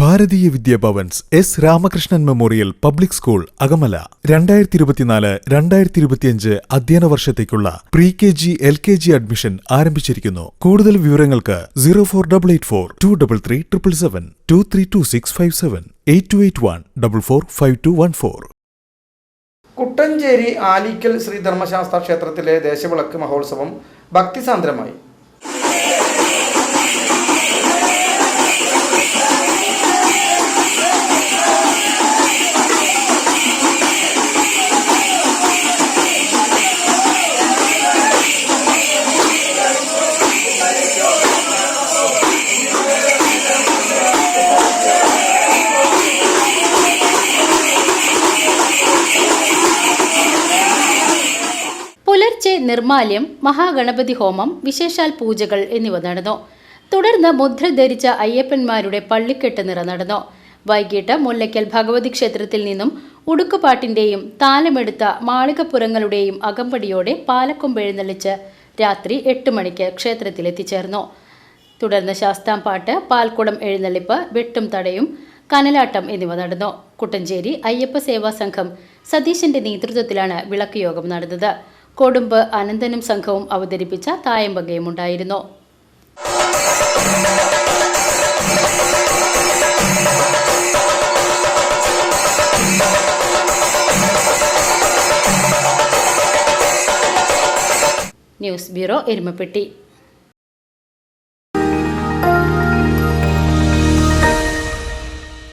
Bharatiya Vidya Bhavan's S Ramakrishnan memorial public school Akamala. രണ്ടായിരത്തി ഇരുപത്തിനാല് രണ്ടായിരത്തി ഇരുപത്തിയഞ്ച് അധ്യയന വർഷത്തേക്കുള്ള pre K G L K G admission ആരംഭിച്ചിരിക്കുന്നു. കൂടുതൽ വിവരങ്ങൾക്ക് zero four double eight four two double three triple seven two three two six five seven eight two eight one double four five two one four Kuttanchery Alikkal Sri Dharmasastha ക്ഷേത്രത്തിലെ ദേശവിളക്ക് മഹോത്സവം ഭക്തിസാന്ദ്രമായി. നിർമാല്യം മഹാഗണപതി ഹോമം വിശേഷാൽ പൂജകൾ എന്നിവ നടന്നു. തുടർന്ന് മുദ്ര ധരിച്ച അയ്യപ്പന്മാരുടെ പള്ളിക്കെട്ട് നിറ നടന്നു. വൈകിട്ട് മുല്ലയ്ക്കൽ ഭഗവതി ക്ഷേത്രത്തിൽ നിന്നും ഉടുക്കുപാട്ടിന്റെയും താലമെടുത്ത മാളികപ്പുറങ്ങളുടെയും അകമ്പടിയോടെ പാലക്കൊമ്പെഴുന്നള്ളിച്ച് രാത്രി എട്ട് മണിക്ക് ക്ഷേത്രത്തിൽ എത്തിച്ചേർന്നു. തുടർന്ന് ശാസ്താംപാട്ട് പാൽക്കുടം എഴുന്നള്ളിപ്പ് വെട്ടും തടയും കനലാട്ടം എന്നിവ നടന്നു. കുട്ടഞ്ചേരി അയ്യപ്പ സേവാ സംഘം സതീശന്റെ നേതൃത്വത്തിലാണ് വിളക്ക് യോഗം നടന്നത്. കൊടുമ്പ് അനന്തനും സംഘവും അവതരിപ്പിച്ച തായമ്പകയും ഉണ്ടായിരുന്നു ന്യൂസ് ബ്യൂറോ എരുമപ്പെട്ടി.